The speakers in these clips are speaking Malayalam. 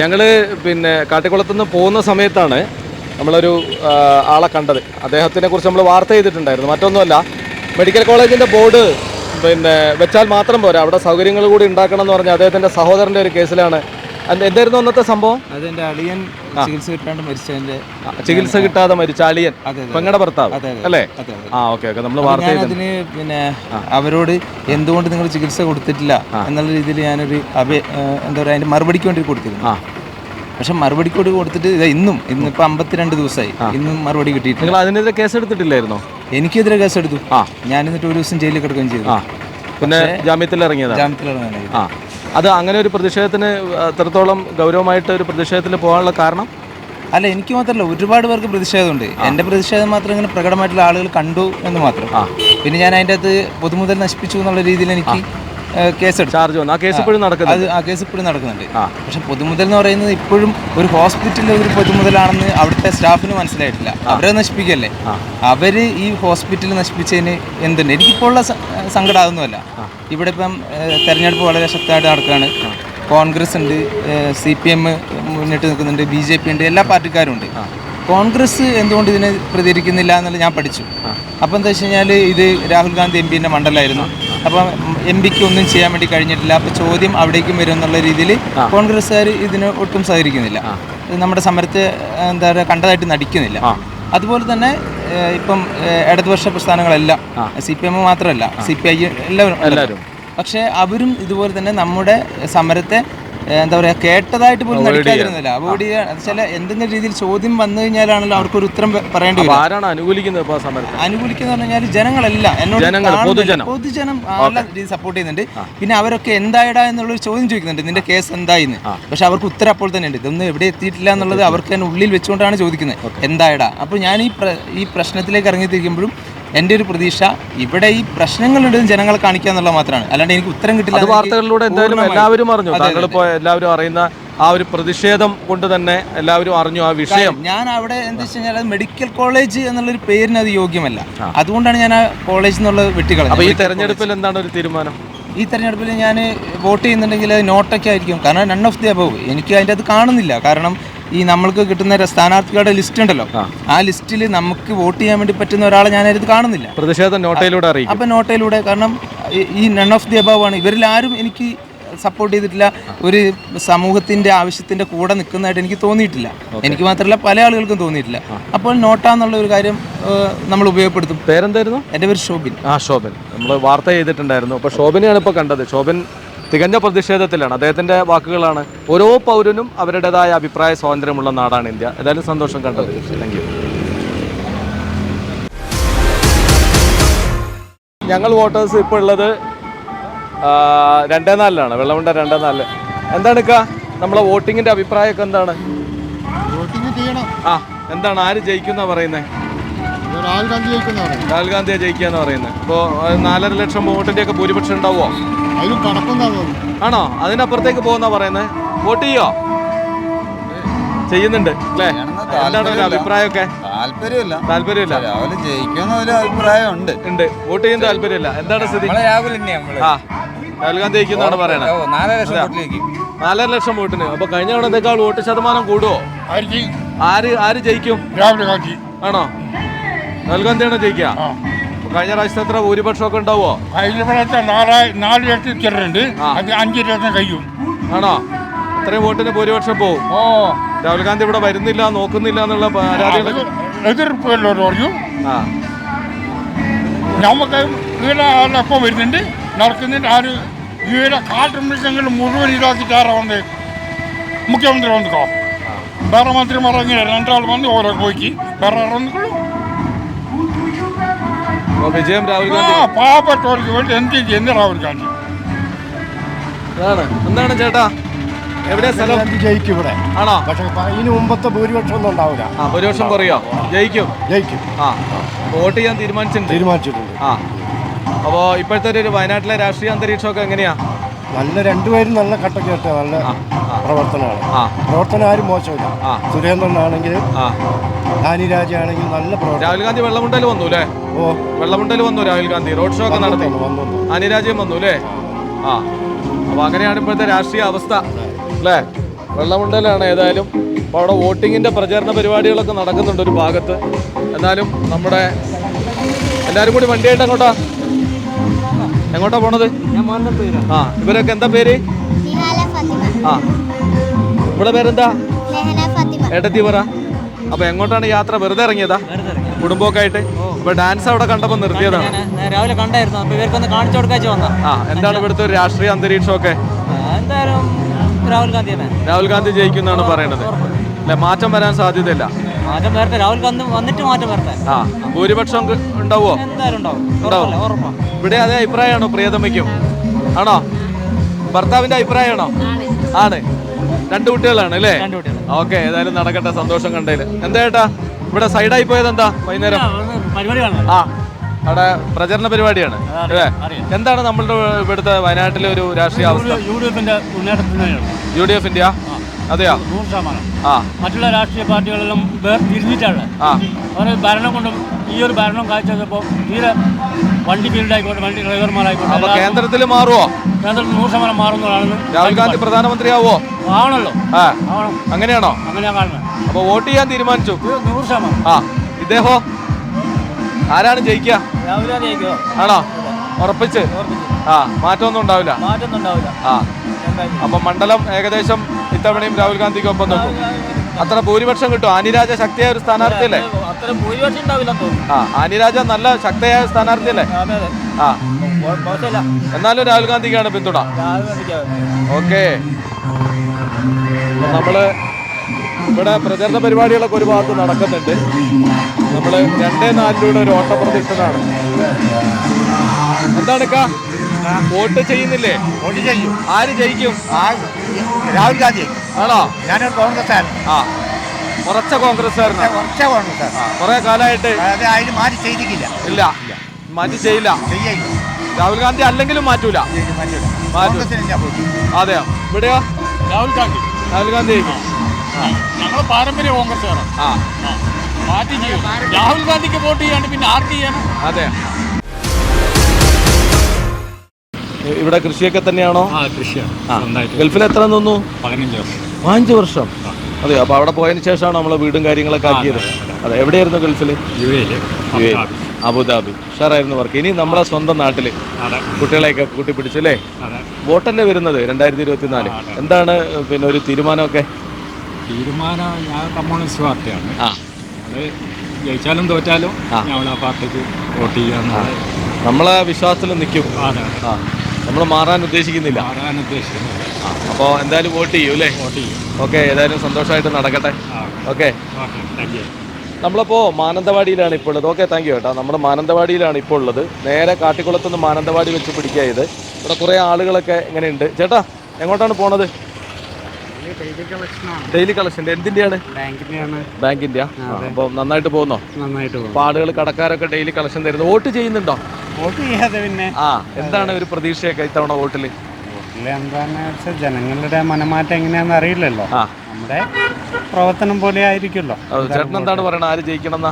ഞങ്ങൾ പിന്നെ കാട്ടിക്കുളത്തു നിന്ന് പോകുന്ന സമയത്താണ് നമ്മളൊരു ആളെ കണ്ടത്. അദ്ദേഹത്തിനെ കുറിച്ച് നമ്മൾ വാർത്ത ചെയ്തിട്ടുണ്ടായിരുന്നു. മറ്റൊന്നുമല്ല മെഡിക്കൽ കോളേജിന്റെ ബോർഡ് പിന്നെ വെച്ചാൽ മാത്രം പോരാ. അവിടെ സൗകര്യങ്ങൾ കൂടി ഉണ്ടാക്കണം എന്ന് പറഞ്ഞ അദ്ദേഹത്തിന്റെ സഹോദരന്റെ ഒരു കേസിലാണ് എന്തായിരുന്നു അന്നത്തെ സംഭവം? അതെന്റെ അളിയൻ ചികിത്സ കിട്ടാണ്ട് മരിച്ചതിന്റെ ചികിത്സ കിട്ടാതെ മരിച്ച അളിയൻ. പെങ്ങടെ ഭർത്താവ്. അല്ലേ. ആ ഓക്കെ ഓക്കെ. നമ്മൾ വാർത്ത അതിന് പിന്നെ അവരോട് എന്തുകൊണ്ട് നിങ്ങൾ ചികിത്സ കൊടുത്തിട്ടില്ല എന്നുള്ള രീതിയിൽ ഞാനൊരു അഭി എന്താ പറയുക അതിന്റെ മറുപടിക്ക് വേണ്ടി കൊടുത്തിരുന്നു. ആ. പക്ഷെ മറുപടിക്ക് കൂടി കൊടുത്തിട്ട് ഇതാ ഇന്നും ഇന്നിപ്പോ അമ്പത്തിരണ്ട് ദിവസമായി ഇന്നും മറുപടി കിട്ടിയിട്ടില്ല. നിങ്ങൾ അതിനെതിരെ കേസ് എടുത്തിട്ടില്ലായിരുന്നോ എനിക്കെതിരെ കേസ് എടുത്തു ആ. ഞാൻ എന്നിട്ട് ഒരു ദിവസം ജയിലിൽ കിടക്കുകയും ചെയ്തു. പിന്നെ ജാമ്യത്തിൽ ഇറങ്ങിയതാണ് ജാമ്യത്തിലാണ് ആ. അത് അങ്ങനെ ഒരു പ്രതിഷേധത്തിന് എത്രത്തോളം ഗൗരവമായിട്ട് ഒരു പ്രതിഷേധത്തിൽ പോകാനുള്ള കാരണം? അല്ല എനിക്ക് മാത്രമല്ല ഒരുപാട് പേർക്ക് പ്രതിഷേധമുണ്ട്. എന്റെ പ്രതിഷേധം മാത്രം ഇങ്ങനെ പ്രകടമായിട്ടുള്ള ആളുകൾ കണ്ടു എന്ന് മാത്രം. പിന്നെ ഞാൻ അതിന്റെ അകത്ത് പൊതുമുതൽ നശിപ്പിച്ചു എന്നുള്ള രീതിയിൽ എനിക്ക് കേസെടുത്തു ചാർജ് വന്നു. ആ കേസ് ഇപ്പോഴും നടക്കുന്നത് ആ കേസ് ഇപ്പോഴും നടക്കുന്നുണ്ട്. പക്ഷെ പൊതുമുതൽ എന്ന് പറയുന്നത് ഇപ്പോഴും ഒരു ഹോസ്പിറ്റലിലെ ഒരു പൊതുമുതലാണെന്ന് അവിടുത്തെ സ്റ്റാഫിന് മനസ്സിലായിട്ടില്ല. അവരെ നശിപ്പിക്കല്ലേ അവർ ഈ ഹോസ്പിറ്റൽ നശിപ്പിച്ചതിന് എന്തുണ്ട്? എനിക്കിപ്പോൾ ഉള്ള സ- സങ്കടം അതൊന്നുമല്ല. ഇവിടെ ഇപ്പം തെരഞ്ഞെടുപ്പ് വളരെ ശക്തമായിട്ട് നടക്കുകയാണ്. കോൺഗ്രസ് ഉണ്ട് സി പി എം മുന്നിട്ട് നിൽക്കുന്നുണ്ട് ബി ജെ പി ഉണ്ട് എല്ലാ പാർട്ടിക്കാരും ഉണ്ട് കോൺഗ്രസ് എന്തുകൊണ്ട് ഇതിനെ പ്രതികരിക്കുന്നില്ല എന്നുള്ളത് ഞാൻ പഠിച്ചു. അപ്പോൾ എന്താ വെച്ച് കഴിഞ്ഞാൽ ഇത് രാഹുൽ ഗാന്ധി എം പിന്റെ മണ്ഡലമായിരുന്നു. അപ്പം എം പിക്ക് ഒന്നും ചെയ്യാൻ വേണ്ടി കഴിഞ്ഞിട്ടില്ല. അപ്പോൾ ചോദ്യം അവിടേക്കും വരും എന്നുള്ള രീതിയിൽ കോൺഗ്രസ്സുകാർ ഇതിന് ഒട്ടും സഹകരിക്കുന്നില്ല. നമ്മുടെ സമരത്തെ എന്താ പറയുക കണ്ടതായിട്ട് നടിക്കുന്നില്ല. അതുപോലെ തന്നെ ഇപ്പം ഇടതുപക്ഷ പ്രസ്ഥാനങ്ങളെല്ലാം സി പി എം മാത്രമല്ല സി പി ഐ എല്ലാവരും. എല്ലാവരും പക്ഷേ അവരും ഇതുപോലെ തന്നെ നമ്മുടെ സമരത്തെ എന്താ പറയുക കേട്ടതായിട്ട് പോലും നടിക്കാതിരുന്നില്ല. അവോയ്ഡ് ചെയ്യാൻ ചില എന്തെങ്കിലും രീതിയിൽ ചോദ്യം വന്നു കഴിഞ്ഞാലാണല്ലോ അവർക്കൊരു ഉത്തരം പ- പറയേണ്ടി വരും ആരാണ് അനുകൂലിക്കുന്നത് അനുകൂലിക്കുന്ന പറഞ്ഞാൽ ജനങ്ങളെല്ലാം. എന്നോട്. പൊതുജനം. നല്ല രീതിയിൽ സപ്പോർട്ട് ചെയ്യുന്നുണ്ട്. പിന്നെ അവരൊക്കെ എന്തായടാ എന്നുള്ളൊരു ചോദ്യം ചോദിക്കുന്നുണ്ട്. നിന്റെ കേസ് എന്തായിന്ന്? പക്ഷെ അവർക്ക് ഉത്തരം അപ്പോൾ തന്നെ ഉണ്ട്. ഇതൊന്നും എവിടെ എത്തിയിട്ടില്ല എന്നുള്ളത് അവർക്ക് തന്നെ ഉള്ളിൽ വെച്ചുകൊണ്ടാണ് ചോദിക്കുന്നത്. എന്തായടാ? അപ്പോൾ ഞാൻ ഈ ഈ പ്രശ്നത്തിലേക്ക് ഇറങ്ങിത്തിരിക്കുമ്പോഴും എന്റെ ഒരു പ്രതീക്ഷ ഇവിടെ ഈ പ്രശ്നങ്ങളുണ്ട് ജനങ്ങളെ കാണിക്കുക എന്നുള്ളത് മാത്രമാണ്. അല്ലാണ്ട് എനിക്ക് ഉത്തരം കിട്ടില്ല വാർത്തകളിലൂടെ എന്തായാലും എല്ലാവരും അറിഞ്ഞു. താങ്കൾ ഇപ്പോൾ എല്ലാവരും അറിയുന്ന ആ ഒരു പ്രതിഷേധം കൊണ്ട് തന്നെ എല്ലാവരും അറിഞ്ഞു ആ വിഷയം. ഞാൻ അവിടെ എന്താ വെച്ച് കഴിഞ്ഞാൽ മെഡിക്കൽ കോളേജ് എന്നുള്ളൊരു പേരിന് അത് യോഗ്യമല്ല. അതുകൊണ്ടാണ് ഞാൻ ആ കോളേജ് എന്നുള്ള അപ്പൊ അപ്പോൾ ഈ തെരഞ്ഞെടുപ്പിൽ എന്താണ് ഒരു തീരുമാനം? ഈ തെരഞ്ഞെടുപ്പിൽ ഞാൻ വോട്ട് ചെയ്യുന്നുണ്ടെങ്കിൽ നോട്ടൊക്കെ ആയിരിക്കും. കാരണം നൺ ഓഫ് ദി അബവ് എനിക്ക് അതിന്റെ അത് കാണുന്നില്ല. കാരണം ഈ നമ്മൾക്ക് കിട്ടുന്ന സ്ഥാനാർത്ഥികളുടെ ലിസ്റ്റ് ഉണ്ടല്ലോ. ആ. ലിസ്റ്റിൽ നമുക്ക് വോട്ട് ചെയ്യാൻ വേണ്ടി പറ്റുന്ന ഒരാളെ ഞാൻ ഇത് കാണുന്നില്ല. പ്രതിഷേധം നോട്ടയിലൂടെ അറിയിക്കും. അപ്പം നോട്ടയിലൂടെ കാരണം ഈ- നൺ ഓഫ് ദി അബവ് ആണ്. ഇവരിൽ ആരും എനിക്ക് സപ്പോർട്ട് ചെയ്തിട്ടില്ല. ഒരു സമൂഹത്തിന്റെ ആവശ്യത്തിന്റെ കൂടെ നിൽക്കുന്നതായിട്ട് എനിക്ക് തോന്നിയിട്ടില്ല. എനിക്ക് മാത്രമല്ല പല ആളുകൾക്കും തോന്നിയിട്ടില്ല. അപ്പോൾ നോട്ട എന്നുള്ള ഒരു കാര്യം നമ്മൾ ഉപയോഗപ്പെടുത്തും. പേരെന്തായിരുന്നു? എന്റെ പേര് ഷോബിൻ ആ ശോഭൻ. നമ്മൾ വാർത്ത ചെയ്തിട്ടുണ്ടായിരുന്നു. അപ്പോൾ ശോഭനെയാണ് ഇപ്പോൾ കണ്ടത്. ശോഭൻ തികഞ്ഞ പ്രതിഷേധത്തിലാണ്. അദ്ദേഹത്തിന്റെ വാക്കുകളാണ് ഓരോ പൗരനും അവരുടേതായ അഭിപ്രായ സ്വാതന്ത്ര്യമുള്ള നാടാണ് ഇന്ത്യ. ഏതായാലും സന്തോഷം കണ്ടത്. താങ്ക് യു ഞങ്ങൾ വോട്ടേഴ്സ് ഇപ്പോൾ ഉള്ളത് രണ്ടേ നാലിലാണ് വെള്ളമുണ്ട രണ്ടേ നാലിൽ എന്താണ് ഇക്ക? നമ്മളെ വോട്ടിങ്ങിന്റെ അഭിപ്രായമൊക്കെ എന്താണ്? ആ എന്താണ്? ആര് ജയിക്കുന്ന പറയുന്നത് രാഹുൽ ഗാന്ധിയെ ജയിക്കാന്ന് പറയുന്നത് ഇപ്പോൾ നാലര ലക്ഷം വോട്ടിന്റെ ഒക്കെ ഭൂരിപക്ഷം ഉണ്ടാവുമോ ആണോ? അതിനപ്പുറത്തേക്ക് പോകുന്ന പറയുന്നത് വോട്ട് ചെയ്യോ? ചെയ്യുന്നുണ്ട് അല്ലേ? എന്താണ് ഒരു അഭിപ്രായമൊക്കെ? താല്പര്യമില്ല. താല്പര്യമില്ല. രാവിലെ ജയിക്കുന്ന ഒരു അഭിപ്രായം ഉണ്ട്. ഉണ്ട് വോട്ട് ചെയ്യുന്ന താല്പര്യമില്ല. എന്താണ് സ്ഥിതി? രാഹുൽ ആ. രാഹുൽ ഗാന്ധി ജയിക്കുന്നതാണ് പറയണത് നാലര ലക്ഷം വോട്ടിലേക്ക് നാലര ലക്ഷം വോട്ടിന്. അപ്പൊ കഴിഞ്ഞ തവണത്തേക്കാൾ വോട്ട് ശതമാനം കൂടുവോ? ആര് ആര് ജയിക്കും? രാഹുൽ ഗാന്ധി. ആണോ? രാഹുൽ ഗാന്ധിയാണോ ജയിക്കുക? കഴിഞ്ഞ പ്രാവശ്യത്തെ എത്ര ഭൂരിപക്ഷം ഒക്കെ ഉണ്ടാവോ കഴിഞ്ഞ പ്രാവശ്യത്തെ നാലായി നാല് ലക്ഷം ആ. അത് അഞ്ച് ലക്ഷം കഴിയും. ആണോ? ഇത്രയും വോട്ടിന് ഭൂരിപക്ഷം പോവും. ഓ. രാഹുൽ ഗാന്ധി ഇവിടെ വരുന്നില്ല നോക്കുന്നില്ല എന്നുള്ള പരാതികളൊക്കെ എതിർപ്പല്ലോ പറഞ്ഞു ആ. നമുക്ക് ഇവിടെ ആളെപ്പോൾ വരുന്നുണ്ട്. നടക്കുന്നുണ്ട് ആര് ഇവിടെ കാട്ടുമൃഗങ്ങൾ മുഴുവൻ ഇതാക്കിട്ടാറ വന്ന് മുഖ്യമന്ത്രി വന്നിക്കോ? വേറെ മന്ത്രിമാർ അങ്ങനെ രണ്ടാൾ വന്ന് ഓരോ പോയിക്ക്. വേറെ ആൾ വന്നിക്കോളൂ. അപ്പൊ വിജയം രാഹുൽ ആ ഗാന്ധി പാവപ്പെട്ടവർക്ക് വേണ്ടി എന്ത് ചെയ്യുന്നു രാഹുൽ ഗാന്ധി? അതാണ്. എന്താണ് ചേട്ടാ? എവിടെ സ്ഥലം? ജയിക്കും ഇവിടെ. ആണോ? പക്ഷെ ഇതിന് മുമ്പത്തെ ഭൂരിപക്ഷം ഒന്നും ഉണ്ടാവില്ല. ആ ഭൂരിപക്ഷം കുറയോ? ജയിക്കും? ജയിക്കും. ആ വോട്ട് ചെയ്യാൻ തീരുമാനിച്ചിട്ടുണ്ട്. തീരുമാനിച്ചിട്ടുണ്ട്. ആ അപ്പോൾ ഇപ്പോഴത്തെ ഒരു വയനാട്ടിലെ രാഷ്ട്രീയ അന്തരീക്ഷമൊക്കെ എങ്ങനെയാ? നല്ല രണ്ടുപേരും നല്ല കട്ടക്കേറ്റ നല്ല പ്രവർത്തനമാണ്. പ്രവർത്തനം ആരും മോശമില്ല. ആ. സുരേന്ദ്രനാണെങ്കിലും ആ രാജയാണെങ്കിൽ നല്ല പ്രവർത്തനം. രാഹുൽ ഗാന്ധി വെള്ളമുണ്ടൽ വന്നു അല്ലേ ഓ. വെള്ളമുണ്ടൽ വന്നു രാഹുൽ ഗാന്ധി. റോഡ് ഷോ ഒക്കെ നടത്തി. വന്നു, വന്നു, വന്നു. വന്നു അല്ലേ ആ. അപ്പൊ അങ്ങനെയാണ് ഇപ്പോഴത്തെ രാഷ്ട്രീയ അവസ്ഥ. അല്ലേ വെള്ളമുണ്ടലാണ് ഏതായാലും അപ്പോൾ അവിടെ വോട്ടിങ്ങിന്റെ പ്രചാരണ പരിപാടികളൊക്കെ നടക്കുന്നുണ്ട് ഒരു ഭാഗത്ത്. എന്നാലും നമ്മുടെ എല്ലാവരും കൂടി വണ്ടിയായിട്ട് എങ്ങോട്ടാ? എങ്ങോട്ടാ പോണത്? ആ ഇവരൊക്കെ എന്താ പേര്? ആ. ഇവിടെ പേരെന്താ? ഏട്ടത്തി പറ. അപ്പൊ എങ്ങോട്ടാണ് യാത്ര? വെറുതെ ഇറങ്ങിയതാ? കുടുംബമൊക്കെ ആയിട്ട്? ഇപ്പൊ ഡാൻസ് അവിടെ കണ്ടപ്പോ നിർത്തിയതാണ്? രാവിലെ കണ്ടായിരുന്നു. അപ്പൊ ഇവർക്കൊന്ന് കാണിച്ചു കൊടുക്കാച്ചു വന്നാ ആ എന്താണ് ഇവിടുത്തെ ഒരു രാഷ്ട്രീയ അന്തരീക്ഷമൊക്കെ? എന്തായാലും രാഹുൽ ഗാന്ധി രാഹുൽ ഗാന്ധി ജയിക്കുന്നാണ് പറയുന്നത് അല്ലെ മാറ്റം വരാൻ സാധ്യതയില്ല. മാറ്റം വരട്ടെ. രാഹുൽ ഗാന്ധി വന്നിട്ട് മാറ്റം വരട്ടെ. ആ ഭൂരിപക്ഷം ഉണ്ടാവോ? എന്തായാലും ഉണ്ടാവും. ഉണ്ടാവും. ഇവിടെ അതേ അഭിപ്രായമാണോ പ്രിയതമ്മയ്ക്കും ആണോ? ഭർത്താവിന്റെ അഭിപ്രായമാണോ? ആണ്. രണ്ട് കുട്ടികളാണ് അല്ലേ? ഓക്കെ ഏതായാലും നടക്കട്ടെ സന്തോഷം കണ്ടതിൽ എന്താ ഏട്ടാ ഇവിടെ സൈഡായി പോയത് എന്താ വൈകുന്നേരം? ആ അവിടെ പ്രചരണ പരിപാടിയാണ് അല്ലേ? എന്താണ് നമ്മളുടെ ഇവിടുത്തെ വയനാട്ടിലെ ഒരു രാഷ്ട്രീയ അവസ്ഥ? യു ഡി എഫിന്റെ യു ഡി എഫിന്റെ അതെയോ? നൂറ് ശതമാനം. ആ. മറ്റുള്ള രാഷ്ട്രീയ പാർട്ടികളെല്ലാം വേർ തിരിഞ്ഞിട്ടാണ്. ആ. അവർ ഭരണം കൊണ്ടും ഈ ഒരു ഭരണം കാഴ്ചവെച്ചപ്പോൾ തീരെ വണ്ടി ഫീൽഡ് ആയിക്കോട്ടെ വണ്ടി ഡ്രൈവർമാരായിക്കോട്ടെ അപ്പൊ കേന്ദ്രത്തിൽ മാറുവോ? കേന്ദ്രത്തിൽ നൂറ് ശതമാനം മാറുന്നതാണ് രാഹുൽ ഗാന്ധി പ്രധാനമന്ത്രിയാവോ ആവണല്ലോ ആ. ആവണം അങ്ങനെയാണോ? അങ്ങനെയാ കാണുന്നത്. അപ്പൊ വോട്ട് ചെയ്യാൻ തീരുമാനിച്ചു. നൂറ് ശതമാനം. ആ. ഇദ്ദേഹോ? ആരാണ് ജയിക്കുക രാഹുൽ ഗാന്ധി ജയിക്കുക ആണോ? ഉറപ്പിച്ച്. ആ മാറ്റമൊന്നും ഉണ്ടാവില്ല. ഉണ്ടാവില്ല. ആ. അപ്പൊ മണ്ഡലം ഏകദേശം ഇത്തവണയും രാഹുൽ ഗാന്ധിക്ക് ഒപ്പം നോക്കും അത്ര ഭൂരിപക്ഷം കിട്ടും. ആനിരാജ ശക്തിയായ ഒരു ഉണ്ടാവില്ല തോന്നുന്നു. ആ ആനിരാജ നല്ല ശക്തിയായ സ്ഥാനാർത്ഥിയല്ലേ? അതെ അതെ. ആ. എന്നാലും രാഹുൽ ഗാന്ധിക്കാണ് പിന്തുണ. ഓക്കെ. നമ്മൾ ഇവിടെ പ്രചരണ പരിപാടികളൊക്കെ ഒരു ഭാഗത്ത് നടക്കുന്നുണ്ട്. നമ്മൾ രണ്ടേ നാലിലൂടെ ഒരു ഓട്ടപ്രദക്ഷിണാണ് എന്താണ് വോട്ട് ചെയ്യുന്നില്ലേ? വോട്ട് ചെയ്യും. ആര് ജയിക്കും? രാഹുൽ ഗാന്ധി. ആണോ? ഞാനൊരു കോൺഗ്രസ്സാണ് ആ. കുറച്ച കോൺഗ്രസ്സുകാരനാണ് കുറച്ച കോൺഗ്രസ് ആ കുറെ കാലമായിട്ട് അത് അതിന് മാറ്റി ചെയ്തിട്ടില്ല ഇല്ല. മാറ്റി ചെയ്യില്ല. ചെയ്യില്ല. രാഹുൽ ഗാന്ധി അല്ലെങ്കിലും മാറ്റൂല. അതെയോ? ഇവിടെയോ? രാഹുൽ ഗാന്ധി. രാഹുൽ ഗാന്ധി ഞങ്ങൾ പാരമ്പര്യ കോൺഗ്രസ്സുകാരാണ്. ആ. മാറ്റി ചെയ്യും. രാഹുൽ ഗാന്ധിക്ക് വോട്ട് ചെയ്യാണ്ട് പിന്നെ ആർക്ക് ചെയ്യാനും അതെ. ഇവിടെ കൃഷിയൊക്കെ തന്നെയാണോ? കൃഷിയാണ്. ഗൾഫിൽ എത്ര നിന്നു? പതിനഞ്ച് വർഷം. പതിനഞ്ച് വർഷം. അതെ അപ്പൊ അവിടെ പോയതിന് ശേഷമാണ് നമ്മൾ വീടും കാര്യങ്ങളൊക്കെ ആക്കിയത്. അതെ എവിടെയായിരുന്നു ഗൾഫിൽ യു എ അബുദാബി. ഉഷാറായിരുന്നു വർക്ക് ഇനി നമ്മളെ സ്വന്തം നാട്ടിൽ അതെ. കുട്ടികളെയൊക്കെ കൂട്ടിപ്പിടിച്ചല്ലേ വോട്ടല്ലേ വരുന്നത് രണ്ടായിരത്തി ഇരുപത്തിനാല്? എന്താണ് പിന്നെ ഒരു തീരുമാനമൊക്കെ? തീരുമാനം ഞാൻ കമ്മ്യൂണിസ്റ്റ് പാർട്ടിയാണ്. അത് ജയിച്ചാലും തോറ്റാലും ഞാൻ ആ പാർട്ടിക്ക് വോട്ട് നമ്മളെ വിശ്വാസത്തിൽ നിൽക്കും ആ. നമ്മൾ മാറാൻ ഉദ്ദേശിക്കുന്നില്ല. മാറാൻ അപ്പോൾ എന്തായാലും വോട്ട് ചെയ്യൂ അല്ലേ? വോട്ട് ചെയ്യും. ഓക്കെ ഏതായാലും സന്തോഷമായിട്ട് നടക്കട്ടെ. ഓക്കെ. താങ്ക് യു നമ്മളിപ്പോൾ മാനന്തവാടിയിലാണ് ഇപ്പോൾ ഉള്ളത്. ഓക്കെ താങ്ക് യു കേട്ടോ. നമ്മുടെ മാനന്തവാടിയിലാണ് ഇപ്പോൾ ഉള്ളത്. നേരെ കാട്ടിക്കുളത്തുനിന്ന് മാനന്തവാടി വെച്ച് പിടിക്കുക ഇത്. ഇവിടെ കുറേ ആളുകളൊക്കെ ഇങ്ങനെയുണ്ട്. ചേട്ടാ എങ്ങോട്ടാണ് പോണത്? ഡെയിലി കളക്ഷൻ എന്തിന്റെയാണ്? ബാങ്കിന്റെ അപ്പൊ നന്നായിട്ട് പോകുന്നോ? നന്നായിട്ട് പോകും ആളുകൾ കടക്കാരൊക്കെ ഡെയിലി കളക്ഷൻ തരുന്നു. വോട്ട് ചെയ്യുന്നുണ്ടോ? വോട്ട് ചെയ്യാതെ പിന്നെ. ആ എന്താണ് ഒരു പ്രതീക്ഷയൊക്കെ ഇത്തവണ വോട്ടിൽ? എന്താന്ന് വെച്ചാൽ ജനങ്ങളുടെ മനമാറ്റം എങ്ങനെയാന്ന് അറിയില്ലല്ലോ. നമ്മുടെ പ്രവർത്തനം പോലെ ആയിരിക്കുമല്ലോ. ചേട്ടൻ എന്താണ് പറയണത്? ആര് ജയിക്കണം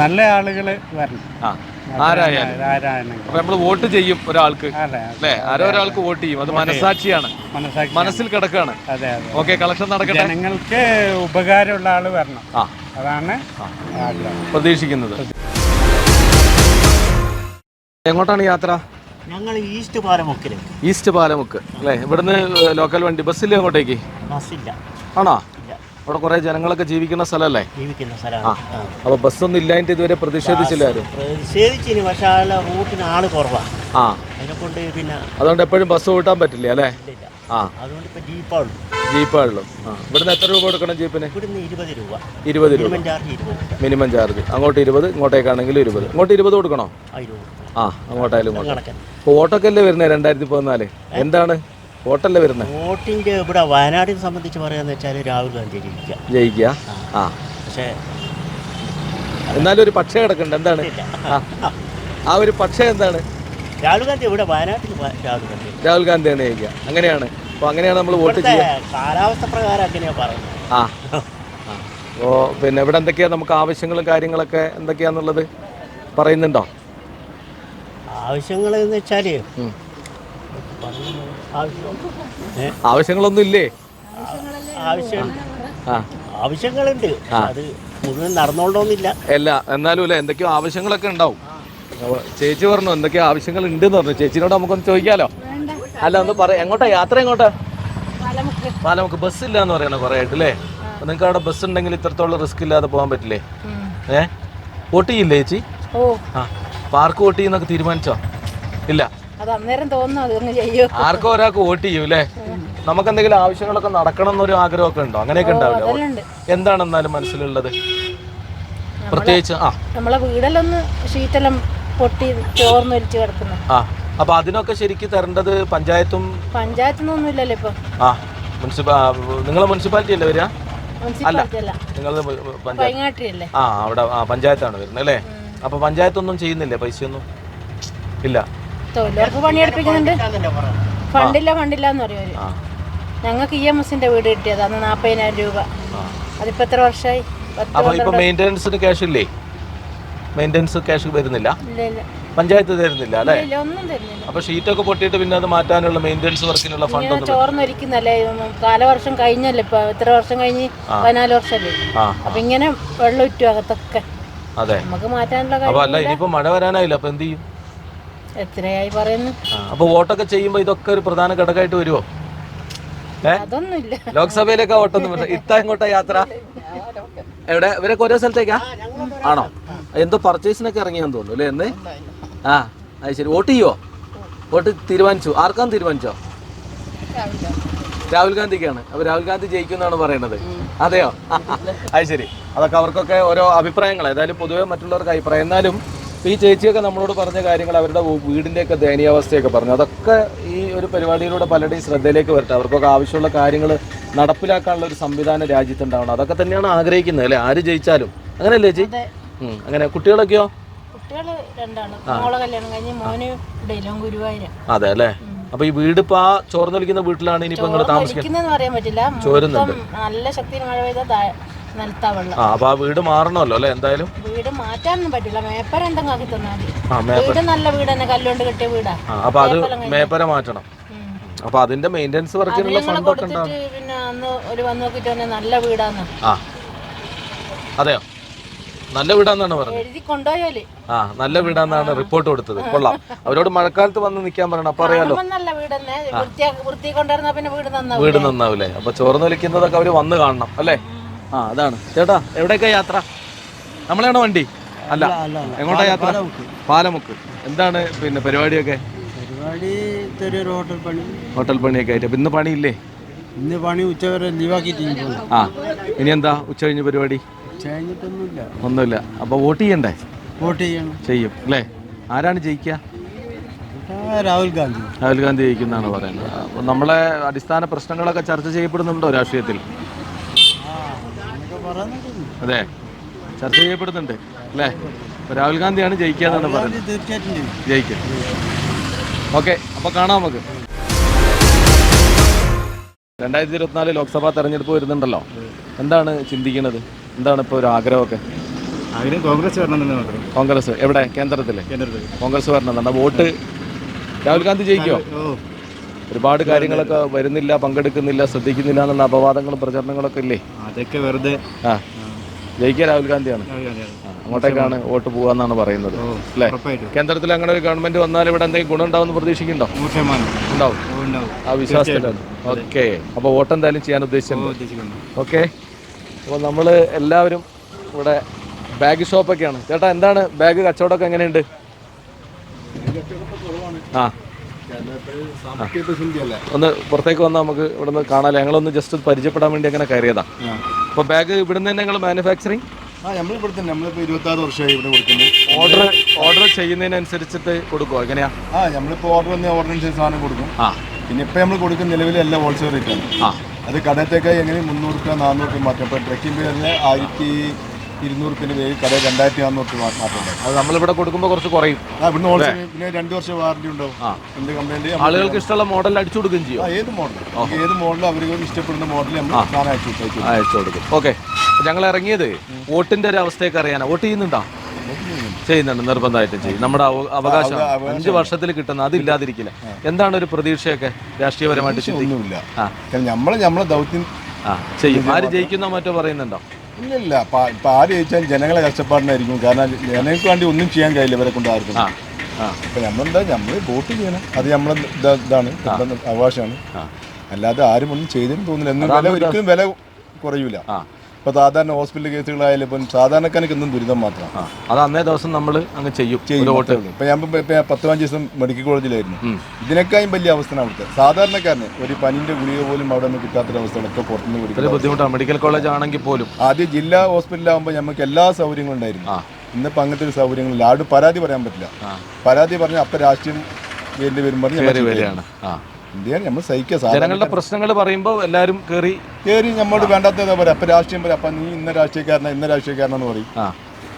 നല്ല ആളുകൾ വരണം. ആരായാലും. അപ്പൊ നമ്മൾ വോട്ട് ചെയ്യും ഒരാൾക്ക്. അല്ലേ? ആരോ ഒരാൾക്ക് വോട്ട് ചെയ്യും. അത് മനസാക്ഷിയാണ് മനസ്സിൽ കിടക്കാണ്. ഓക്കെ കളക്ഷൻ നടക്കട്ടെ. ജനങ്ങൾക്ക് ഉപകാരമുള്ള ആൾ വരണം. അതാണ് പ്രതീക്ഷിക്കുന്നത്. എങ്ങോട്ടാണ് യാത്ര? ഞങ്ങൾ ഈസ്റ്റ് പാലമുക്കിലേക്ക്. ഈസ്റ്റ് പാലമുക്ക് അല്ലേ? ഇവിടുന്ന് ലോക്കൽ വണ്ടി. ബസ്സില്ല അങ്ങോട്ടേക്ക് ബസ്സില്ല. ആണോ? അവിടെ കുറെ ജനങ്ങളൊക്കെ ജീവിക്കുന്ന സ്ഥലമല്ലേ? ജീവിക്കുന്ന സ്ഥലമാണ്. അപ്പൊ ബസ്സൊന്നും ഇല്ലായിട്ട് ഇതുവരെ പ്രതിഷേധിച്ചില്ല ആരും? പ്രതിഷേധിച്ചിന് പക്ഷേ റൂട്ടിന് ആൾ കുറവാണ് ആ. പിന്നെ അതുകൊണ്ട് എപ്പോഴും ബസ് ഓട്ടാൻ പറ്റില്ല അല്ലേ? ആ. അതുകൊണ്ട് ഇപ്പം ആ. ഇവിടുന്ന് എത്ര രൂപ കൊടുക്കണം ജീപ്പിന്? ഇരുപത് രൂപ. ഇരുപത് രൂപ. മിനിമം ചാർജ് അങ്ങോട്ട് ഇരുപത് ഇങ്ങോട്ടേക്കാണെങ്കിൽ ഇരുപത്. ഇങ്ങോട്ട് ഇരുപത് കൊടുക്കണോ? ആ അങ്ങോട്ടായാലും ഇങ്ങോട്ട്. വരുന്നേ വരുന്നത് രണ്ടായിരത്തി പതിനാല്? എന്താണ്? വോട്ടല്ലേ വരുന്നത് വോട്ടിന്റെ ഇവിടെ വയനാടിനെ സംബന്ധിച്ച് പറയാന്ന് വെച്ചാൽ രാഹുൽ ഗാന്ധി ജയിക്കുക. ജയിക്കുക? ആ. പക്ഷേ എന്നാലും ഒരു പക്ഷേ കിടക്കുന്നുണ്ട്. എന്താണ്? ആ. ഒരു പക്ഷേ എന്താണ്? രാഹുൽ ഗാന്ധി ഇവിടെ വയനാട്ടിൽ രാഹുൽ ഗാന്ധി. രാഹുൽ ഗാന്ധിയാണ് ജയിക്കുക. അങ്ങനെയാണ്. അപ്പോൾ അങ്ങനെയാണ് നമ്മൾ വോട്ട് ചെയ്യുക. കാലാവസ്ഥ പ്രകാരം അങ്ങനെയാണ് പറയുന്നത്. ആ. അപ്പോൾ പിന്നെ ഇവിടെ എന്തൊക്കെയാണ് നമുക്ക് ആവശ്യങ്ങളും കാര്യങ്ങളൊക്കെ എന്തൊക്കെയാന്നുള്ളത് പറയുന്നുണ്ടോ? ആവശ്യങ്ങൾ എന്ന് വെച്ചാൽ ആവശ്യങ്ങളൊന്നും ഇല്ലേ ആവശ്യം. ആ. ആവശ്യങ്ങളുണ്ട്. അത് മുഴുവൻ നടന്നോണ്ടോന്നില്ല. അല്ല എന്നാലും അല്ലേ എന്തൊക്കെയോ ആവശ്യങ്ങളൊക്കെ ഉണ്ടാവും. ചേച്ചി പറഞ്ഞു എന്തൊക്കെയോ ആവശ്യങ്ങൾ ഉണ്ടെന്ന് പറഞ്ഞു. ചേച്ചിനോട് നമുക്കൊന്ന് ചോദിക്കാലോ? അല്ല ഒന്ന് പറയാം. എങ്ങോട്ടാ? യാത്ര എങ്ങോട്ടാ? പാലമുക്ക്. ബസ് ഇല്ല എന്ന് പറയണ കുറെ ആയിട്ട് അല്ലേ? നിങ്ങൾക്ക് അവിടെ ബസ് ഉണ്ടെങ്കിൽ ഇത്രത്തോളം റിസ്ക് ഇല്ലാതെ പോകാൻ പറ്റില്ലേ? ഏ? വോട്ട് ചെയ്യില്ലേ ചേച്ചി? ഓ. ആ. പാർക്ക് വോട്ട് ചെയ്യുന്നൊക്കെ തീരുമാനിച്ചോ? ഇല്ല. അത് അന്നേരം തോന്നുന്നു അതൊന്ന് ചെയ്യൂ. ആർക്കോ ഒരാൾക്ക് വോട്ട് ചെയ്യൂ അല്ലേ നമുക്ക് എന്തെങ്കിലും ആവശ്യങ്ങളൊക്കെ നടക്കണം എന്നൊരു ആഗ്രഹമൊക്കെ ഉണ്ടോ? അങ്ങനെയൊക്കെ ഉണ്ടാവില്ല? ഉണ്ട്. എന്താണ് എന്നാലും മനസ്സിലുള്ളത് പ്രത്യേകിച്ച് ആ. നമ്മളെ വീടെല്ലാം ഷീറ്റെല്ലാം പൊട്ടി ചോർന്നൊലിച്ച് കിടക്കുന്നു. ആ. അപ്പൊ അതിനൊക്കെ ശരിക്കും തരേണ്ടത് പഞ്ചായത്തും പഞ്ചായത്തും ഒന്നും ഇല്ലല്ലോ ഇപ്പൊ. ആ. മുനിസിപ്പാ നിങ്ങളെ മുനിസിപ്പാലിറ്റി അല്ലേ. വരിക അല്ല നിങ്ങൾ പഞ്ചായത്ത് ആ അവിടെ ആ പഞ്ചായത്താണ് വരുന്നത് അല്ലേ? അപ്പൊ പഞ്ചായത്തൊന്നും ചെയ്യുന്നില്ലേ പൈസയൊന്നും? ഇല്ല. തൊഴിലുറപ്പ് പണിയെടുപ്പിക്കുന്നുണ്ട് ഫണ്ടില്ല ഫണ്ടില്ല എന്ന് പറയും അവർ. ഞങ്ങൾക്ക് ഇ എം എസിന്റെ വീട് കിട്ടിയത് അന്ന് നാപ്പതിനായിരം രൂപ. അതിപ്പോ എത്ര വർഷമായി? അപ്പൊ ഇപ്പൊ മെയിന്റെനൻസിന് ക്യാഷ് ഇല്ലേ മെയിന്റെനൻസ് ക്യാഷ് വരുന്നില്ല? പഞ്ചായത്ത് തരുന്നില്ല അല്ലേ? അപ്പൊ ഷീറ്റൊക്കെ പൊട്ടിയിട്ട് പിന്നെ അത് മാറ്റാനുള്ള മെയിന്റെനൻസ് വർക്കിനുള്ള ഫണ്ട് ചോർന്നൊരിക്കുന്നല്ലേ കാലവർഷം കഴിഞ്ഞല്ലേ ഇപ്പൊ? എത്ര വർഷം കഴിഞ്ഞ്? പതിനാല് വർഷമല്ലേ അപ്പൊ ഇങ്ങനെ വെള്ളം ഇറ്റു അകത്തൊക്കെ. അതെ. നമുക്ക് മാറ്റാനുള്ള അപ്പൊ അല്ല ഇനിയിപ്പോ മഴ വരാനായില്ല? അപ്പൊ എന്ത് ചെയ്യും? എത്രയായി പറയുന്നു? അപ്പൊ വോട്ടൊക്കെ ചെയ്യുമ്പോ ഇതൊക്കെ ഒരു പ്രധാന ഘടകമായിട്ട് വരുമോ ലോക്സഭയിലേക്ക് വോട്ടൊന്നും വേണ്ട ഇത്ത എങ്ങോട്ടാ യാത്ര? എവിടെ? ഇവരൊക്കെ ഒരേ സ്ഥലത്തേക്കാ? ആണോ? എന്തോ പർച്ചേസിനൊക്കെ ഇറങ്ങിയാന്ന് തോന്നുന്നു അല്ലേ എന്ന് ആ അത് ശരി. വോട്ട് ചെയ്യോ വോട്ട് തീരുമാനിച്ചു. ആർക്കാന്ന് തീരുമാനിച്ചോ? രാഹുൽ ഗാന്ധിക്കാണ്. അപ്പൊ രാഹുൽ ഗാന്ധി ജയിക്കുന്നാണ് പറയുന്നത് അതെയോ? അത് ശരി. അതൊക്കെ അവർക്കൊക്കെ ഓരോ അഭിപ്രായങ്ങൾ ഏതായാലും പൊതുവെ മറ്റുള്ളവർക്ക് അഭിപ്രായം. എന്നാലും ഈ ചേച്ചിയൊക്കെ നമ്മളോട് പറഞ്ഞ കാര്യങ്ങൾ അവരുടെ വീടിന്റെയൊക്കെ ദയനീയാവസ്ഥയൊക്കെ പറഞ്ഞു. അതൊക്കെ ഈ ഒരു പരിപാടിയിലൂടെ പലരുടെയും ശ്രദ്ധയിലേക്ക് വരട്ടെ. അവർക്കൊക്കെ ആവശ്യമുള്ള കാര്യങ്ങൾ നടപ്പിലാക്കാനുള്ള ഒരു സംവിധാനം രാജ്യത്തുണ്ടാവണം. അതൊക്കെ തന്നെയാണ് ആഗ്രഹിക്കുന്നത് അല്ലേ? ആര് ജയിച്ചാലും. അങ്ങനെയല്ലേ ചേച്ചി? അങ്ങനെ കുട്ടികളൊക്കെയോ? അതെ അല്ലേ? അപ്പൊ ഈ വീട് ഇപ്പൊ ആ ചോർന്നൊലിക്കുന്ന വീട്ടിലാണ് ഇനിയിപ്പോ നിങ്ങൾ താമസിക്കുന്നത് ചോരുന്നുണ്ട്. നല്ല ശക്തിയിൽ മഴ പെയ്താൽ ആ അപ്പൊ ആ വീട് മാറണമല്ലോ അല്ലെ എന്തായാലും? വീട് മാറ്റാനൊന്നും പറ്റില്ല. മേപ്പര എന്തെങ്കിലും ആക്കി തന്നാൽ ആ മേപ്പ വീട് നല്ല വീട് തന്നെ. കല്ലുകൊണ്ട് കെട്ടിയ വീടാ. അപ്പൊ അത് മേപ്പര മാറ്റണം. അപ്പൊ അതിന്റെ മെയിന്റനൻസ് വർക്കിനുള്ള ഫണ്ട് ഫണ്ടൊക്കെ പിന്നെ അന്ന് ഒരു വന്ന് നോക്കിട്ട് തന്നെ നല്ല വീടാന്ന്. ആ. അതെയോ? നല്ല വീടാന്നാണ് പറഞ്ഞത്. ആ നല്ല വീടാന്നാണ് റിപ്പോർട്ട് കൊടുത്തത്. കൊള്ളാം. അവരോട് മഴക്കാലത്ത് വന്ന് നിൽക്കാൻ പറയണം. അപ്പൊ അറിയാലോ. വീട് നന്നാവില്ലേ അപ്പൊ ചോർന്നൊലിക്കുന്നതൊക്കെ അവർ വന്ന് കാണണം. അല്ലേ? ആ അതാണ്. ചേട്ടാ എവിടേക്കാ യാത്ര? നമ്മളെയാണോ വണ്ടി? അല്ല. എങ്ങോട്ടാ യാത്ര? പാലമുക്ക്. എന്താണ് പിന്നെ പരിപാടിയൊക്കെ? പരിപാടി ചെറിയൊരു ഹോട്ടൽ പണി. ഹോട്ടൽ പണിയൊക്കെ ആയിട്ട്. ഇന്ന് പണിയില്ലേ? ഇന്ന് പണി ഉച്ചവരെ ലീവാക്കിയിട്ട് ആ ഇനി എന്താ ഉച്ച കഴിഞ്ഞ് പരിപാടി? കഴിഞ്ഞിട്ടൊന്നുമില്ല. ഒന്നുമില്ല. അപ്പൊ വോട്ട് ചെയ്യണ്ടേ? വോട്ട് ചെയ്യണം. ചെയ്യും അല്ലേ? ആരാണ് ജയിക്കുക രാഹുൽ ഗാന്ധി. രാഹുൽ ഗാന്ധി ജയിക്കുന്നതാണ് പറയുന്നത്. അപ്പോൾ നമ്മളെ അടിസ്ഥാന പ്രശ്നങ്ങളൊക്കെ ചർച്ച ചെയ്യപ്പെടുന്നുണ്ടോ രാഷ്ട്രീയത്തിൽ? അതെ. ചർച്ച ചെയ്യപ്പെടുന്നുണ്ട്. അല്ലേ? രാഹുൽ ഗാന്ധിയാണ് ജയിക്കുക എന്നാണ് പറയുന്നത്. തീർച്ചയായിട്ടും ചെയ്യും ജയിക്കും. ഓക്കെ അപ്പോൾ കാണാം നമുക്ക്. രണ്ടായിരത്തി ഇരുപത്തിനാല് ലോക്സഭാ തെരഞ്ഞെടുപ്പ് വരുന്നുണ്ടല്ലോ. എന്താണ് ചിന്തിക്കുന്നത്? എന്താണ് ഇപ്പോൾ ഒരു ആഗ്രഹമൊക്കെ? ആഗ്രഹം കോൺഗ്രസ് വരണം തന്നെ കോൺഗ്രസ്. എവിടെ? കേന്ദ്രത്തിൽ കോൺഗ്രസ് വരണം വോട്ട് രാഹുൽ ഗാന്ധി ജയിക്കുമോ ഓ. ഒരുപാട് കാര്യങ്ങളൊക്കെ വരുന്നില്ല പങ്കെടുക്കുന്നില്ല ശ്രദ്ധിക്കുന്നില്ല എന്നുള്ള അപവാദങ്ങളും പ്രചരണങ്ങളൊക്കെ ഇല്ലേ? അതൊക്കെ വെറുതെ. ആ. ജയിക്കുക രാഹുൽ ഗാന്ധിയാണ്. അങ്ങോട്ടേക്കാണ് വോട്ട് പോകാന്നാണ് പറയുന്നത്. അല്ലേ? കേന്ദ്രത്തിൽ അങ്ങനെ ഒരു ഗവൺമെന്റ് വന്നാൽ ഇവിടെ എന്തെങ്കിലും ഗുണം ഉണ്ടാവുമെന്ന് പ്രതീക്ഷിക്കുന്നുണ്ടോ? ഉണ്ടാവും. ഉണ്ടാവും. ആ വിശ്വാസത്തിലാണ്. ഓക്കെ. അപ്പോൾ വോട്ട് എന്തായാലും ചെയ്യാൻ ഉദ്ദേശിച്ചിട്ടുണ്ട്. ഓക്കെ. അപ്പോൾ നമ്മൾ എല്ലാവരും ഇവിടെ ബാഗ് ഷോപ്പൊക്കെയാണ് ചേട്ടാ എന്താണ് ബാഗ് കച്ചവടമൊക്കെ എങ്ങനെയുണ്ട്? ആ. ഒന്ന് പുറത്തേക്ക് വന്നാൽ നമുക്ക് ഇവിടെ നിന്ന് കാണാമല്ലോ ഞങ്ങളൊന്ന് ജസ്റ്റ് പരിചയപ്പെടാൻ വേണ്ടി അങ്ങനെ കയറിയതാ. അപ്പോൾ ബാഗ് ഇവിടുന്ന് തന്നെ ഞങ്ങൾ മാനുഫാക്ചറിങ് ആ നമ്മളിവിടെ തന്നെ. നമ്മളിപ്പോൾ ഇരുപത്താറ് വർഷമായി ഇവിടെ കൊടുക്കുന്നു. ഓർഡർ ഓർഡർ ചെയ്യുന്നതിനനുസരിച്ചിട്ട് കൊടുക്കുമോ എങ്ങനെയാ? ആ നമ്മളിപ്പോൾ ഓർഡർ വന്ന ഓർഡറിനനുസരിച്ച് സാധനം കൊടുക്കും. ആ. പിന്നെ ഇപ്പം നമ്മൾ കൊടുക്കുന്ന നിലവിൽ എല്ലാം ഹോൾസെയിൽ റേറ്റാണ് ആ. അത് കടത്തേക്കായി എങ്ങനെ മുന്നൂറ് രൂപ നാനൂറ് രൂപ മാറ്റം. ഇപ്പോൾ ട്രക്കിംഗ് പേരിന് ആയിരത്തി ഇരുന്നൂറ് പിന്നെ പേര് കട രണ്ടായിരത്തി നാനൂറ് മാറ്റം അത് നമ്മളിവിടെ കൊടുക്കുമ്പോൾ കുറച്ച് കുറയും. ഇവിടുന്ന് ഹോൾസെയിൽ പിന്നെ രണ്ട് വർഷം വാറണ്ടി ഉണ്ടാവും. എന്ത് കംപ്ലൈന്റ് ആളുകൾക്ക് ഇഷ്ടമുള്ള മോഡൽ അടിച്ചു കൊടുക്കുകയും ചെയ്യും. ഏത് മോഡൽ ഏത് മോഡലും അവർക്ക് ഇഷ്ടപ്പെടുന്ന മോഡൽ നമ്മൾ സാധനം അയച്ചു കൊടുക്കും. അയച്ചു കൊടുക്കും. ഓക്കെ. ഞങ്ങൾ ഇറങ്ങിയത് വോട്ടിന്റെ ഒരു അവസ്ഥയൊക്കെ അറിയാനാ. വോട്ട് ചെയ്യുന്നുണ്ടോ? ചെയ്യുന്നുണ്ട്. നിർബന്ധമായിട്ടും ചെയ്യും. നമ്മുടെ അവ- അവകാശം. അഞ്ചു വർഷത്തിൽ കിട്ടുന്ന അതില്ലാതിരിക്കില്ല എന്താണ് ഒരു പ്രതീക്ഷയൊക്കെ രാഷ്ട്രീയപരമായിട്ട് ചെയ്യുന്നില്ല ഒന്നുമില്ല നമ്മളെ നമ്മളെ ദൗത്യം ആ. ചെയ്യും. ആര് ജയിക്കുന്നോ മറ്റോ പറയുന്നുണ്ടോ? ഇല്ലില്ല. ഇപ്പം ആര് ചോദിച്ചാൽ ജനങ്ങളെ കഷ്ടപ്പാടിനായിരിക്കും. കാരണം ജനങ്ങൾക്ക് വേണ്ടി ഒന്നും ചെയ്യാൻ കഴിയില്ല ഇവരെ കൊണ്ട് ആർക്കും. അപ്പം നമ്മളെന്താ നമ്മൾ വോട്ട് ചെയ്യണം. അത് നമ്മളെ ഇതാണ്. അവകാശമാണ്. അല്ലാതെ ആരും ഒന്നും ചെയ്തെന്ന് തോന്നില്ല. എന്നും വില ഒരിക്കലും വില കുറയൂല. ആ ഇപ്പൊ സാധാരണ ഹോസ്പിറ്റൽ കേസുകളായാലും ഇപ്പം സാധാരണക്കാർക്ക് എന്തും ദുരിതം മാത്രം. അത് അന്നേ ദിവസം നമ്മൾ അങ്ങ് ചെയ്യും. ഇപ്പൊ ഞാൻ പത്ത് പതിനഞ്ച് ദിവസം മെഡിക്കൽ കോളേജിലായിരുന്നു. ഇതിനേക്കാളും വലിയ അവസ്ഥയാണ് അവിടുത്തെ. സാധാരണക്കാരന് ഒരു പനിന്റെ ഗുളിക പോലും അവിടെ നിന്ന് കിട്ടാത്തൊരവസ്ഥയാണ് ഒക്കെ പുറത്തുനിന്ന് ഒരു മേടിക്കുന്നത് ബുദ്ധിമുട്ടാണ്. മെഡിക്കൽ കോളേജ് ആണെങ്കിൽ പോലും. ആദ്യം ജില്ലാ ഹോസ്പിറ്റലാകുമ്പോൾ നമുക്ക് എല്ലാ സൗകര്യങ്ങളും ഉണ്ടായിരുന്നു. ഇന്നിപ്പോൾ അങ്ങനത്തെ ഒരു സൗകര്യങ്ങളില്ല. ആരും പരാതി പറയാൻ പറ്റില്ല. പരാതി പറഞ്ഞാൽ അപ്പം രാഷ്ട്രീയം വേണ്ടി വരികയാണ്. ആ. നമ്മൾ സഹിക്കുക. ജനങ്ങളുടെ പ്രശ്നങ്ങൾ പറയുമ്പോൾ എല്ലാവരും കയറി കയറി നമ്മോട് വേണ്ടാത്തതാ പറയാം അപ്പം രാഷ്ട്രീയം പറയാം അപ്പം നീ ഇന്ന രാഷ്ട്രീയക്കാരനാ ഇന്ന രാഷ്ട്രീയക്കാരനെന്ന് പറയും.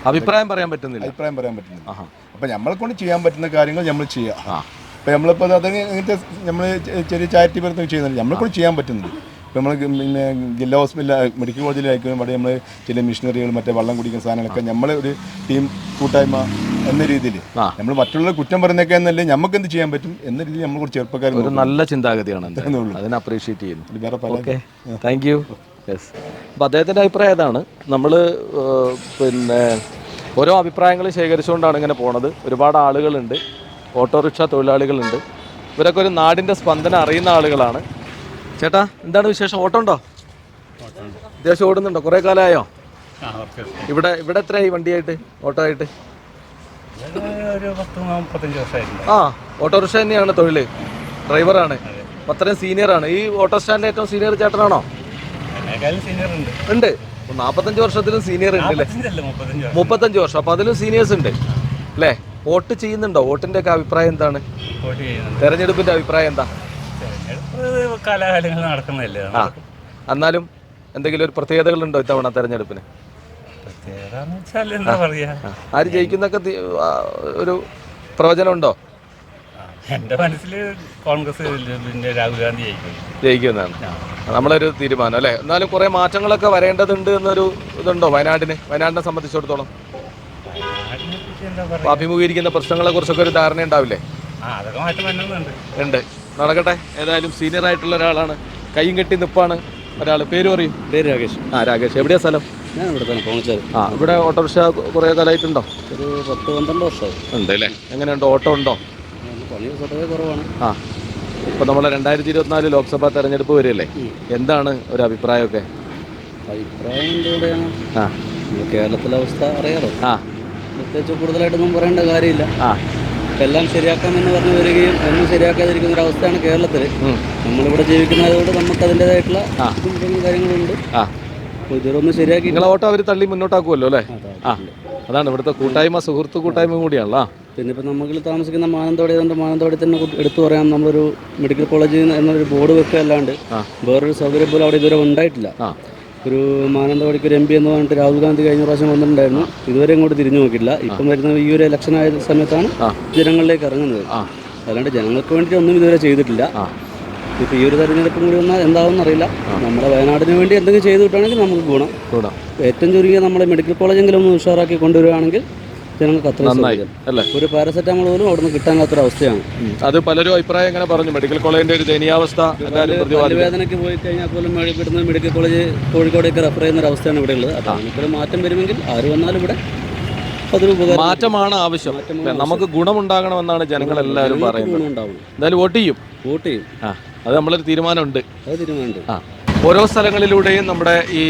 അഭിപ്രായം പറയാൻ പറ്റുന്നില്ല. അഭിപ്രായം പറയാൻ പറ്റുന്നില്ല. അപ്പൊ അപ്പം നമ്മളെ കൊണ്ട് ചെയ്യാൻ പറ്റുന്ന കാര്യങ്ങൾ നമ്മൾ ചെയ്യുക. ആ. നമ്മളിപ്പോ നമ്മളിപ്പോൾ അത് ഇങ്ങനത്തെ നമ്മൾ ചെറിയ ചാരിറ്റി പരത്തൊക്കെ ചെയ്യുന്നുണ്ട്. നമ്മളെ കൊണ്ട് ചെയ്യാൻ പറ്റുന്നുണ്ട് നമ്മൾ പിന്നെ ജില്ലാ ഹോസ്പിറ്റലിൽ മെഡിക്കൽ കോളേജിലായിരിക്കും അവിടെ നമ്മൾ ചില മിഷനറികൾ മറ്റേ വെള്ളം കുടിക്കുന്ന സാധനങ്ങളൊക്കെ നമ്മളെ ഒരു ടീം കൂട്ടായ്മ എന്ന രീതിയിൽ നമ്മൾ മറ്റുള്ള കുറ്റം പറയുന്നതൊക്കെ എന്നല്ലേ നമുക്ക് എന്ത് ചെയ്യാൻ പറ്റും എന്ന രീതിയിൽ നമ്മൾ കുറച്ച് ചെറുപ്പക്കാർ ഒരു നല്ല ചിന്താഗതിയാണ്. അതിനെ അപ്രീഷിയേറ്റ് ചെയ്യുന്നു. വേറെ പല ഓക്കെ താങ്ക് യു യെസ് അപ്പോൾ അദ്ദേഹത്തിന്റെ അഭിപ്രായം ഇതാണ് നമ്മൾ പിന്നെ ഓരോ അഭിപ്രായങ്ങൾ ശേഖരിച്ചുകൊണ്ടാണ് ഇങ്ങനെ പോണത്. ഒരുപാട് ആളുകളുണ്ട്. ഓട്ടോറിക്ഷ തൊഴിലാളികളുണ്ട്. ഇവരൊക്കെ ഒരു നാടിന്റെ സ്പന്ദനം അറിയുന്ന ആളുകളാണ്. ചേട്ടാ എന്താണ് വിശേഷം? ഓട്ടോ ഉണ്ടോ? അത്യാവശ്യം ഓടുന്നുണ്ടോ? കുറേ കാലമായോ? ഇവിടെ ഇവിടെ എത്രയായി വണ്ടിയായിട്ട് ഓട്ടോ ആയിട്ട് ആ ഓട്ടോറിക്ഷ തന്നെയാണ് തൊഴിൽ ഡ്രൈവറാണ്. അത്രയും ആണ് ഈ ഓട്ടോ സ്റ്റാൻഡിലെ ഏറ്റവും സീനിയർ ചേട്ടനാണോ? ഉണ്ട്. നാപ്പത്തഞ്ച് വർഷത്തിലും സീനിയർ ഉണ്ട് അല്ലേ? മുപ്പത്തഞ്ച് വർഷം. അപ്പൊ അതിലും സീനിയേഴ്സ് ഉണ്ട്. അല്ലേ? വോട്ട് ചെയ്യുന്നുണ്ടോ? വോട്ടിന്റെ ഒക്കെ അഭിപ്രായം എന്താണ്? തെരഞ്ഞെടുപ്പിന്റെ അഭിപ്രായം എന്താ? കാലാകാലങ്ങൾ നടക്കുന്നതല്ലേ? ആ എന്നാലും എന്തെങ്കിലും ഒരു പ്രത്യേകതകളുണ്ടോ ഇത്തവണ തെരഞ്ഞെടുപ്പിന്? പ്രത്യേകത വെച്ചാൽ എന്താ പറയാ? ആര് ജയിക്കുന്നൊക്കെ തി- ആ, ഒരു പ്രവചനം ഉണ്ടോ എന്റെ മനസ്സിൽ കോൺഗ്രസ് പിന്നെ രാഹുൽ ഗാന്ധി ജയിക്കും. ജയിക്കുന്നതാണ് നമ്മളൊരു തീരുമാനം അല്ലേ? എന്നാലും കുറെ മാറ്റങ്ങളൊക്കെ വരേണ്ടതുണ്ട് എന്നൊരു ഇതുണ്ടോ വയനാടിന്? വയനാടിനെ സംബന്ധിച്ചിടത്തോളം. അതിനെപ്പറ്റി എന്താ അപ്പൊ പറയുക അഭിമുഖീകരിക്കുന്ന പ്രശ്നങ്ങളെ കുറിച്ചൊക്കെ ഒരു ധാരണ ഉണ്ടാവില്ലേ ആ അതൊക്കെ മാറ്റം വരുന്നുണ്ട് ഉണ്ട്. നടക്കട്ടെ. ഏതായാലും സീനിയർ ആയിട്ടുള്ള ഒരാളാണ്. കൈയും കെട്ടി നിപ്പാണ് ഒരാൾ പേര് പറയും. പേര് രാകേഷ്. ആ രാകേഷ്. എവിടെയാ സ്ഥലം? ഞാൻ ഇവിടെ തന്നെ പോണിച്ചത് ആ ഇവിടെ ഓട്ടോറിക്ഷ കുറേ കാലമായിട്ടുണ്ടോ ഒരു പത്ത് പന്ത്രണ്ട് വർഷമായി. ഉണ്ട് അല്ലേ എങ്ങനെയുണ്ട്? ഓട്ടോ ഉണ്ടോ? പണി കുറവാണ്. ആ ഇപ്പൊ നമ്മളെ രണ്ടായിരത്തി ഇരുപത്തിനാല് ലോക്സഭാ തെരഞ്ഞെടുപ്പ് വരികയല്ലേ? എന്താണ് ഒരു അഭിപ്രായമൊക്കെ? അഭിപ്രായം എന്തുകൂടെയാണ് ആ. കേരളത്തിലെ അവസ്ഥ അറിയാലോ. ആ. പ്രത്യേകിച്ച് കൂടുതലായിട്ടൊന്നും പറയേണ്ട കാര്യമില്ല. ആ. എല്ലാം ശരിയാക്കാമെന്ന് പറഞ്ഞു വരികയും ഒന്നും ശരിയാക്കാതിരിക്കുന്ന ഒരു അവസ്ഥയാണ് കേരളത്തിൽ. നമ്മളിവിടെ ജീവിക്കുന്നതുകൊണ്ട് നമുക്ക് അതിന്റെതായിട്ടുള്ള. ബുദ്ധിമുട്ടുകളും കാര്യങ്ങളുണ്ട്. അപ്പോൾ ഇതുവരെ ശരിയാക്കി നിങ്ങളെ ഓട്ടോ അവർ തള്ളി മുന്നോട്ടാക്കുമല്ലോ അല്ലേ? ആ. അതാണ് ഇവിടുത്തെ കൂട്ടായ്മ സുഹൃത്ത് കൂട്ടായ്മ കൂടിയാണല്ലോ. പിന്നെ ഇപ്പം നമ്മൾ താമസിക്കുന്ന മാനന്തവാടി അതുകൊണ്ട് മാനന്തവാടി തന്നെ എടുത്തു പറയാം. നമ്മളൊരു മെഡിക്കൽ കോളേജ് എന്നൊരു ബോർഡ് വെക്കുക അല്ലാണ്ട്. വേറൊരു സൗകര്യം പോലും അവിടെ ഇതുവരെ ഉണ്ടായിട്ടില്ല. ഒരു മാനന്തവാടിക്ക് ഒരു എം പി എന്ന് പറഞ്ഞിട്ട് രാഹുൽ ഗാന്ധി കഴിഞ്ഞ പ്രാവശ്യം വന്നിട്ടുണ്ടായിരുന്നു. ഇതുവരെ ഇങ്ങോട്ട് തിരിഞ്ഞു നോക്കിയില്ല ഇപ്പം വരുന്ന ഈ ഒരു ഇലക്ഷൻ ആയ സമയത്താണ്. ജനങ്ങളിലേക്ക് ഇറങ്ങുന്നത്. അല്ലാണ്ട് ജനങ്ങൾക്ക് വേണ്ടിയിട്ട് ഒന്നും ഇതുവരെ ചെയ്തിട്ടില്ല. ഇപ്പം ഇപ്പോൾ ഈ ഒരു തെരഞ്ഞെടുപ്പും കൂടി വന്നാൽ എന്താണെന്ന് അറിയില്ല. നമ്മുടെ വയനാടിന് വേണ്ടി എന്തെങ്കിലും ചെയ്തു കിട്ടുകയാണെങ്കിൽ നമുക്ക് ഗുണം. ഏറ്റവും ചുരുങ്ങിയ നമ്മുടെ മെഡിക്കൽ കോളേജെങ്കിലും ഒന്ന് ഉഷാറാക്കി കൊണ്ടുവരികയാണെങ്കിൽ ജനങ്ങൾക്ക് അത്രയും നന്നായി. അല്ലേ? ഒരു പാരസെറ്റാമോൾ പോലും അവിടുന്ന് കിട്ടാനാത്തൊരു അവസ്ഥയാണ്. അത് പലരും അഭിപ്രായം എങ്ങനെ പറഞ്ഞു. മെഡിക്കൽ കോളേജിന്റെ ഒരു ദയനീയാവസ്ഥ വേദനയ്ക്ക് പോയി കഴിഞ്ഞാൽ പോലും ഇവിടുന്ന് മെഡിക്കൽ കോളേജ് കോഴിക്കോടേക്ക് റെഫർ ചെയ്യുന്ന ഒരു അവസ്ഥയാണ് ഇവിടെ ഉള്ളത്. അതാണ് മാറ്റം വരുമെങ്കിൽ ആര് വന്നാലും ഇവിടെ അതൊരു മാറ്റമാണ് ആവശ്യം? നമുക്ക് ഗുണമുണ്ടാകണമെന്നാണ് ജനങ്ങൾ എല്ലാവരും പറയുന്നത്. എന്തായാലും വോട്ട് ചെയ്യും. വോട്ട് ചെയ്യും. ആ അത് നമ്മളൊരു തീരുമാനമുണ്ട്. അത് തീരുമാനമുണ്ട്. ആ. ഓരോ സ്ഥലങ്ങളിലൂടെയും നമ്മുടെ ഈ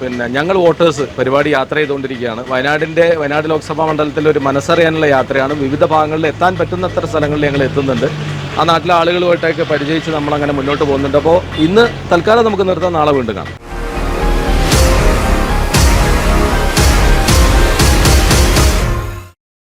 പിന്നെ ഞങ്ങൾ വോട്ടേഴ്സ് പരിപാടി യാത്ര ചെയ്തുകൊണ്ടിരിക്കുകയാണ്. വയനാടിന്റെ വയനാട് ലോക്സഭാ മണ്ഡലത്തിൽ ഒരു മനസ്സറിയാനുള്ള യാത്രയാണ്. വിവിധ ഭാഗങ്ങളിൽ എത്താൻ പറ്റുന്നത്ര സ്ഥലങ്ങളിൽ ഞങ്ങൾ എത്തുന്നുണ്ട്. ആ നാട്ടിലെ ആളുകളുമായിട്ടൊക്കെ പരിചയിച്ച് നമ്മളങ്ങനെ മുന്നോട്ട് പോകുന്നുണ്ട്. അപ്പോൾ ഇന്ന് തൽക്കാലം നമുക്ക് നിർത്താം. നാളെ വീണ്ടും കാണാം.